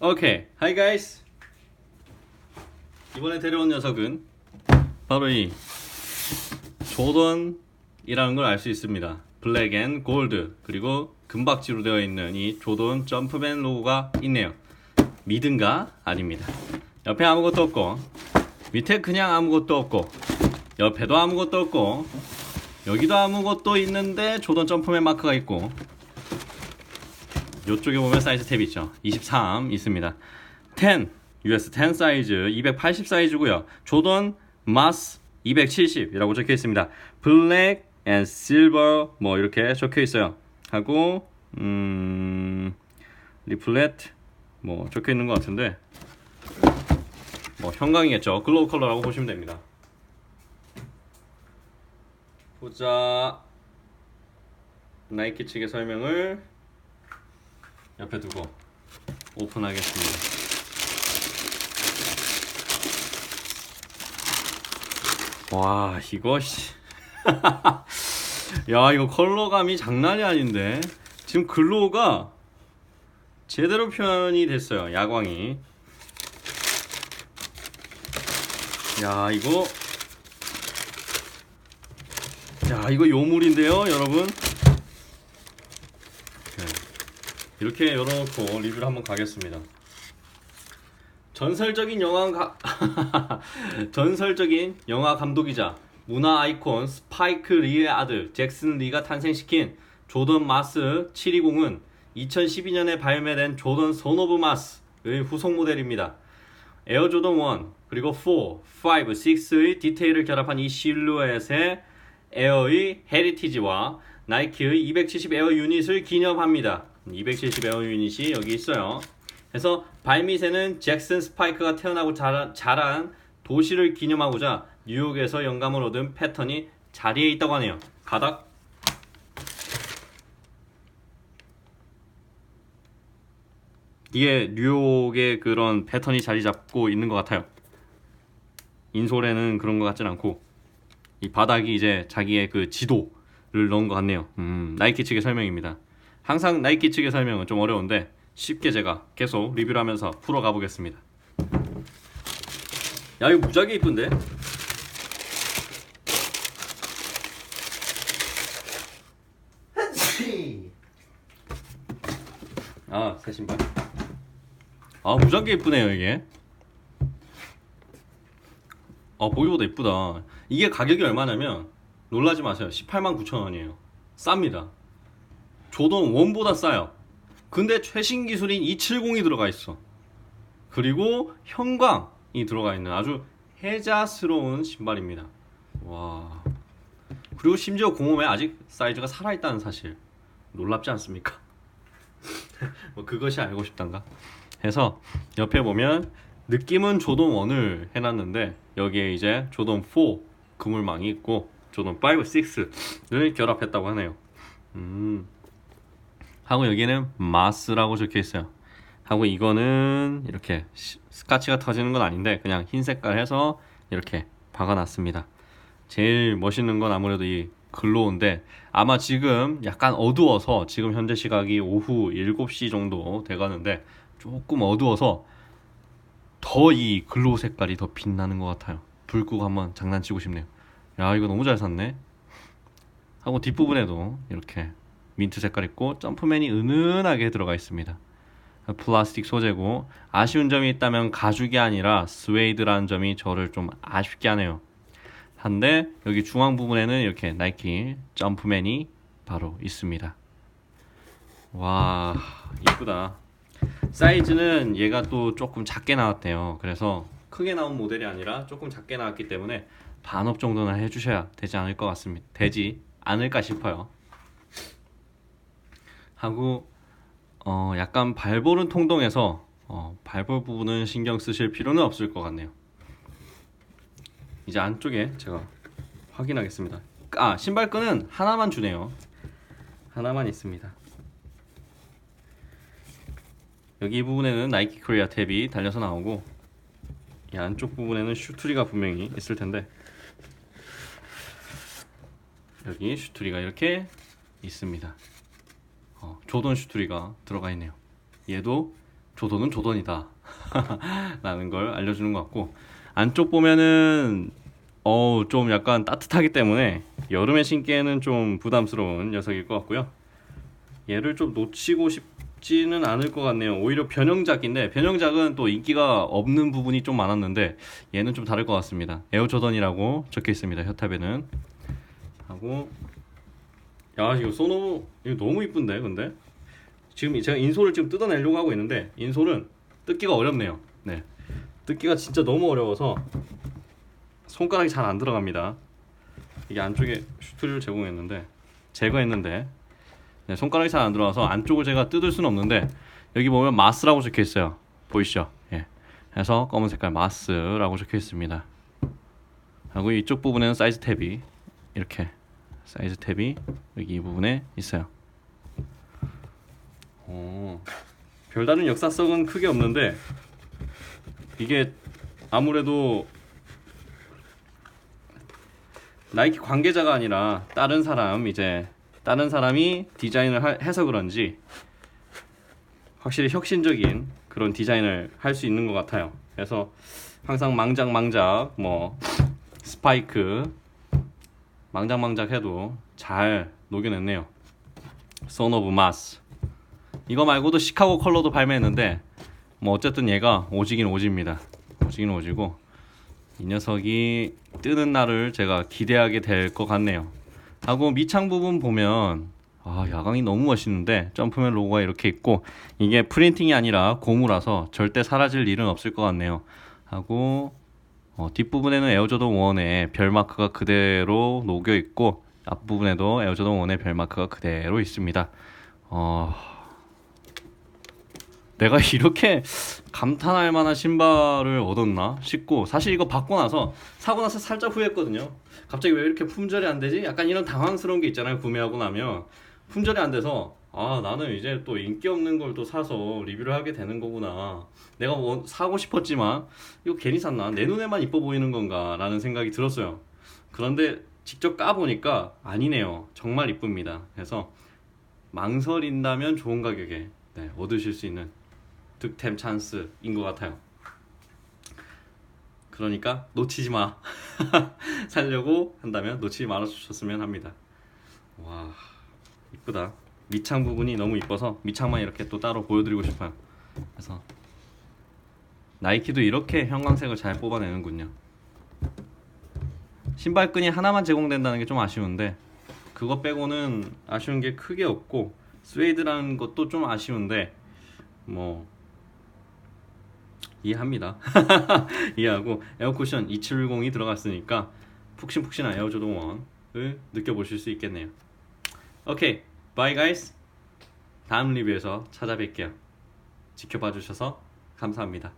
오케이, hi guys. 이번에 데려온 녀석은 바로 이 조던이라는 걸 알 수 있습니다. 블랙 앤 골드 그리고 금박지로 되어 있는 이 조던 점프맨 로고가 있네요. 믿은가? 아닙니다. 옆에 아무것도 없고 밑에 그냥 아무것도 없고 옆에도 아무것도 없고 여기도 아무것도 있는데 조던 점프맨 마크가 있고 이쪽에 보면 사이즈 탭 있죠. 23 있습니다. 10 US 10 사이즈 280 사이즈고요. 조던 마스 270이라고 적혀 있습니다. 블랙 앤 실버 뭐 이렇게 적혀 있어요. 하고 음 리플렛 뭐 적혀 있는 것 같은데 뭐 형광이겠죠. 글로우 컬러라고 보시면 됩니다. 보자 나이키 측의 설명을 옆에 두고 오픈하겠습니다. 와 씨. 야 이거 컬러감이 장난이 아닌데 지금 글로우가 제대로 표현이 됐어요 야광이 야 이거 야 이거 요물인데요 여러분 네. 이렇게 열어놓고 리뷰를 한번 가겠습니다 전설적인 영화 가... 전설적인 영화 감독이자 문화 아이콘 스파이크 리의 아들 잭슨 리가 탄생시킨 조던 마스 720은 2012년에 발매된 조던 선 오브 마스의 후속 모델입니다. 에어 조던 1 그리고 4, 5, 6의 디테일을 결합한 이 실루엣에 에어의 헤리티지와 나이키의 270 에어 유닛을 기념합니다. 270 에어 유닛이 여기 있어요. 그래서 발밑에는 잭슨 스파이크가 태어나고 자라, 자란 도시를 기념하고자 뉴욕에서 영감을 얻은 패턴이 자리에 있다고 하네요. 가닥. 뒤에 뉴욕의 그런 패턴이 자리 잡고 있는 것 같아요. 인솔에는 그런 것 같진 않고 이 바닥이 이제 자기의 그 지도를 넣은 것 같네요. 음, 나이키 측의 설명입니다. 항상 나이키 측의 설명은 좀 어려운데 쉽게 제가 계속 리뷰를 하면서 풀어가 보겠습니다. 야 이거 무지하게 이쁜데? 아, 새 신발. 아, 무지하게 이쁘네요, 이게. 아, 보기보다 이쁘다. 이게 가격이 얼마냐면, 놀라지 마세요. 18만 9천 원이에요. 쌉니다. 조던 1보다 싸요. 근데 최신 기술인 270이 들어가 있어. 그리고 형광이 들어가 있는 아주 혜자스러운 신발입니다. 와. 그리고 심지어 공홈에 아직 사이즈가 살아있다는 사실. 놀랍지 않습니까? 뭐 그것이 알고 싶단가? 해서 옆에 보면 느낌은 조던 1을 해놨는데 여기에 이제 조던 4 그물망이 있고 조던 5, 6를 결합했다고 하네요. 음. 하고 여기는 마스라고 적혀 있어요. 하고 이거는 이렇게 시- 스카치가 터지는 건 아닌데 그냥 흰 색깔 해서 이렇게 박아놨습니다. 제일 멋있는 건 아무래도 이 글로우인데 아마 지금 약간 어두워서 지금 현재 시각이 오후 7시 정도 돼가는데 조금 어두워서 더 이 글로우 색깔이 더 빛나는 것 같아요. 불 끄고 한번 장난치고 싶네요. 야 이거 너무 잘 샀네. 하고 뒷부분에도 이렇게 민트 색깔 있고 점프맨이 은은하게 들어가 있습니다. 플라스틱 소재고 아쉬운 점이 있다면 가죽이 아니라 스웨이드라는 점이 저를 좀 아쉽게 하네요. 한데 여기 중앙 부분에는 이렇게 나이키 점프맨이 바로 있습니다. 와 이쁘다. 사이즈는 얘가 또 조금 작게 나왔대요. 그래서 크게 나온 모델이 아니라 조금 작게 나왔기 때문에 반업 정도는 해주셔야 되지 않을 것 같습니다. 되지 않을까 싶어요. 하고 어 약간 발볼은 통동해서 어, 발볼 부분은 신경 쓰실 필요는 없을 것 같네요. 이제 안쪽에 제가 확인하겠습니다. 아 신발끈은 하나만 주네요. 하나만 있습니다. 여기 이 부분에는 나이키 코리아 탭이 달려서 나오고 이 안쪽 부분에는 슈트리가 분명히 있을 텐데 여기 슈트리가 이렇게 있습니다. 어, 조던 슈트리가 들어가 있네요. 얘도 조던은 조던이다. 라는 걸 알려주는 것 같고 안쪽 보면은 어우 좀 약간 따뜻하기 때문에 여름에 신기에는 좀 부담스러운 녀석일 것 같고요. 얘를 좀 놓치고 싶지는 않을 것 같네요. 오히려 변형작인데 변형작은 또 인기가 없는 부분이 좀 많았는데 얘는 좀 다를 것 같습니다. 에어 조던이라고 적혀 있습니다. 혀탑에는. 하고 야 이거 소노 이거 너무 이쁜데 근데 지금 제가 인솔을 지금 뜯어내려고 하고 있는데 인솔은 뜯기가 어렵네요. 네, 뜯기가 진짜 너무 어려워서 손가락이 잘 안 들어갑니다. 이게 안쪽에 슈트를 제공했는데 제거했는데 네, 손가락이 잘 안 들어와서 안쪽을 제가 뜯을 수는 없는데 여기 보면 마스라고 적혀 있어요. 보이시죠? 예. 그래서 검은 색깔 마스라고 적혀 있습니다. 하고 이쪽 부분에는 사이즈 탭이 이렇게 사이즈 탭이 여기 이 부분에 있어요. 어, 별다른 역사성은 크게 없는데 이게 아무래도 나이키 관계자가 아니라 다른 사람 이제 다른 사람이 디자인을 하- 해서 그런지 확실히 혁신적인 그런 디자인을 할 수 있는 것 같아요. 그래서 항상 망작 망작 뭐 스파이크 망작망작 해도 잘 녹여냈네요. 선 오브 마스 이거 말고도 시카고 컬러도 발매했는데 뭐 어쨌든 얘가 오지긴 오지입니다. 오지긴 오지고 이 녀석이 뜨는 날을 제가 기대하게 될 것 같네요. 하고 밑창 부분 보면 아 야광이 너무 멋있는데 점프맨 로고가 이렇게 있고 이게 프린팅이 아니라 고무라서 절대 사라질 일은 없을 것 같네요. 하고 어, 뒷부분에는 에어조던 1의 별 마크가 그대로 녹여 있고 앞부분에도 에어조던 1의 별 마크가 그대로 있습니다. 어, 내가 이렇게 감탄할 만한 신발을 얻었나 싶고 사실 이거 받고 나서 사고 나서 살짝 후회했거든요. 갑자기 왜 이렇게 품절이 안 되지? 약간 이런 당황스러운 게 있잖아요. 구매하고 나면 품절이 안 돼서 아 나는 이제 또 인기 없는 걸 또 사서 리뷰를 하게 되는 거구나. 내가 뭐 사고 싶었지만 이거 괜히 샀나? 내 눈에만 이뻐 보이는 건가 라는 생각이 들었어요. 그런데 직접 까보니까 아니네요. 정말 이쁩니다. 그래서 망설인다면 좋은 가격에 네, 얻으실 수 있는 득템 찬스인 것 같아요. 그러니까 놓치지 마. 살려고 한다면 놓치지 말아 주셨으면 합니다. 와 이쁘다. 밑창 부분이 너무 이뻐서 밑창만 이렇게 또 따로 보여드리고 싶어요. 그래서 나이키도 이렇게 형광색을 잘 뽑아내는군요. 신발끈이 하나만 제공된다는 게 좀 아쉬운데 그거 빼고는 아쉬운 게 크게 없고 스웨이드라는 것도 좀 아쉬운데 뭐 이해합니다. 이해하고 에어쿠션 2710이 들어갔으니까 푹신푹신한 에어조던 1을 느껴보실 수 있겠네요. 오케이, 바이 가이스. 다음 리뷰에서 찾아뵐게요. 지켜봐 주셔서 감사합니다.